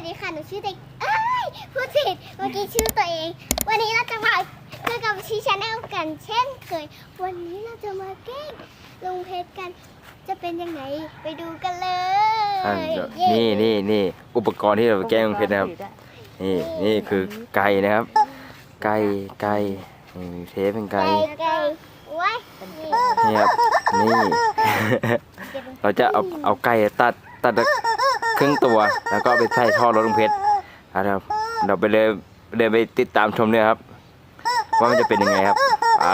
วัสดีค่ะ หนูชื่อเด็กเอ้ยพูดสิดเมื่อกี้ชื่อตัวเอง วันนี้เราจะมาเจอกับชีชาแนลกันเช่นเคย วันนี้เราจะมาเก้งลงเพจกัน จะเป็นยังไงไปดูกันเลยนี่นี่นี่อุปกรณ์ที่เราแก้งเพจนะครับ นี่นี่คือไก่นะครับ ไก่ไก่มีเทปเป็นไก่ไก่ไก่โอ้ยนี่ครับนี่ เราจะเอาเอาไก่ตัดตัด ครึ่งตัว แล้วก็เอาไปใส่ท่อรถลุงเพชรนะครับเราไปเลยเดินไปติดตามชมเนี่ยครับ ว่ามันจะเป็นยังไงครับไป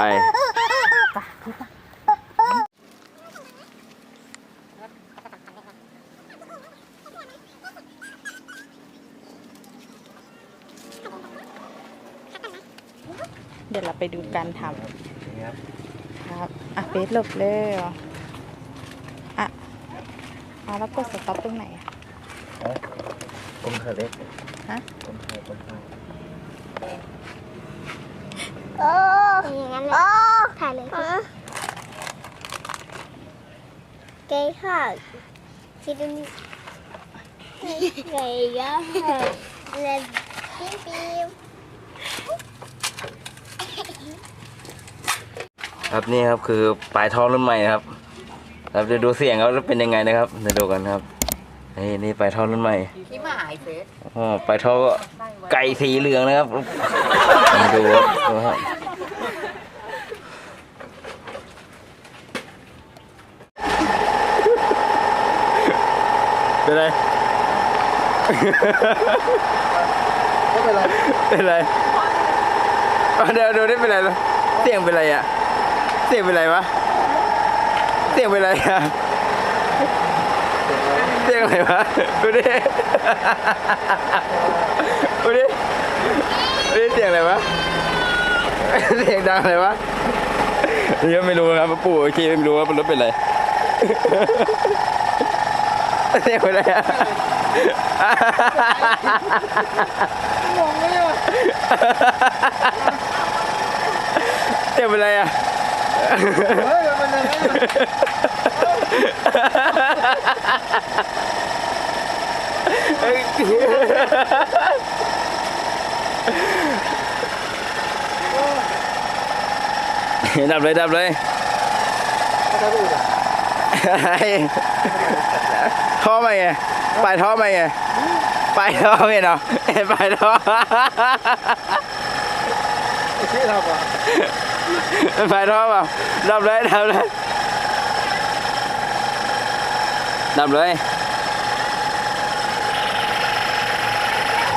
เดี๋ยวเราไปดูการทำครับอะเบสหลบเลยอะเอาแล้วกดสต็อปตรงไหนอะ ผมเธอเล็กฮะผมเธอผมเธอโอ้อย่างนั้นเลยถ่ายเลยไก่ค่ะคิดดูนี่ไก่ย่างเลยปิ๊มปิ๊มครับนี่ครับคือปลายท่อรุ่นใหม่นะครับเราจะดูเสียงเขาเป็นยังไงนะครับเดี๋ยวดูกันครับ นี่นี่ปลายท่อรุ่นใหม่ที่มาหายเฟสอ๋อปลายท่อก็ไก่สีเหลืองนะครับมาดูครับดูครับเป็นไร เป็นไรเอาเดี๋ยวดูได้เป็นไรเหรอเสียงเป็นไรอะ เสียงเป็นไรวะ เสียงเป็นไรอะ เสียงอะไรวะดูดิดูดิดูดิเสียงอะไรวะเสียงดังอะไรวะนี่ก็ไม่รู้ครับปู่โอเคไม่รู้ว่ารถเป็นไรเสียงเป็นไรอะเสียงเป็นไรอะ ดับเลยดับเลยท่อมาไงปลายท่อมาไงปลายท่อไงเนาะปลายท่อชื่อเราก่อนปลายท่อเปล่าดับเลยดับเลยดับเลย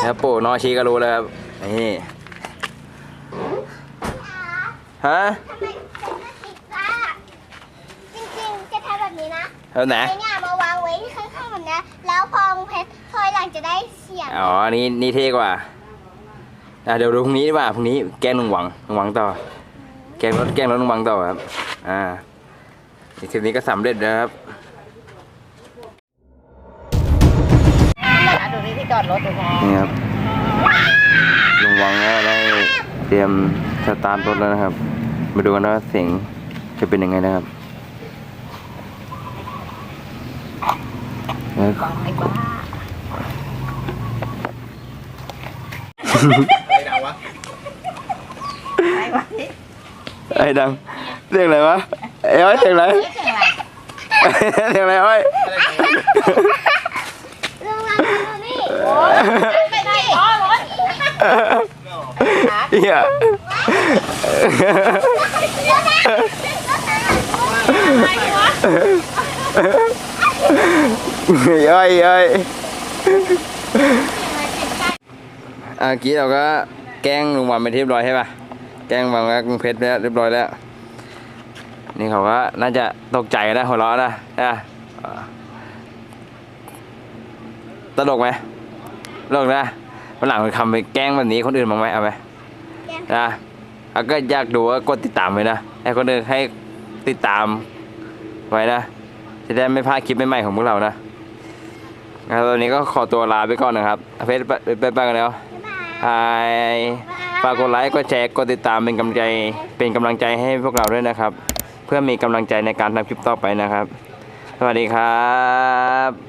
แล้วปู่นอชีก็รู้แล้วครับ นี่ ฮะทำไมถึงไม่ติดอะจริงๆ จะทำแบบนี้นะเอาไหน ไอ้เนี่ยมาวางไว้ข้างๆแบบนี้แล้วพอลุงเพชรพอยหลังจะได้เสียงอ๋ออันนี้นี่เท่กว่า อะเดี๋ยวดูพรุ่งนี้ดีกว่าพรุ่งนี้แกล้งลุงหวังลุงหวังต่อ แกล้งรถแกล้งรถลุงหวังต่อครับ อ่าในคลิปนี้ก็สำเร็จแล้วครับ นี่ที่จอดรถดูพอนี่ครับลุงหวังก็ได้เตรียมสตาร์ทรถแล้วนะครับ มาดูกันว่าเสียงจะเป็นยังไงนะครับแล้วไอ้บ้าอะไรดาววะไอ้บ้าที่ไอ้ดังเสียงอะไรวะไอ้อ้อยเสียงอะไรเสียงอะไรเสียงอะไรอ้อย ลุงวางไว้ตรงนี้ ไปได้พอรถเหี้ยย่อยย่อยอะกี้เราก็แกล้งลุงวันไปนที่เรียบร้อยใช่ป่ะ แกล้งวางลุงเพชรแล้วเรียบร้อยแล้ว นี่เขาก็น่าจะตกใจนะหัวเราะนะอ่าตลกไหม ตลกนะวันหลังเราทำไปแกล้งแบบนี้คนอื่นบ้างไหมเอาไหมแกงนะแล้วก็อยากดูก็กดติดตามไว้นะให้คนอื่นให้ติดตามไว้นะจะได้ไม่พลาดคลิปใหม่ๆของพวกเรานะงั้นตอนนี้ก็ขอตัวลาไปก่อนนะครับเฟซไปไปไปกันแล้วบ๊ายบายไฮฝากกดไลค์กดแชร์กดติดตามเป็นกำลังใจเป็นกำลังใจให้พวกเราด้วยนะครับ เพื่อมีกำลังใจในการทำคลิปต่อไปนะครับ สวัสดีครับ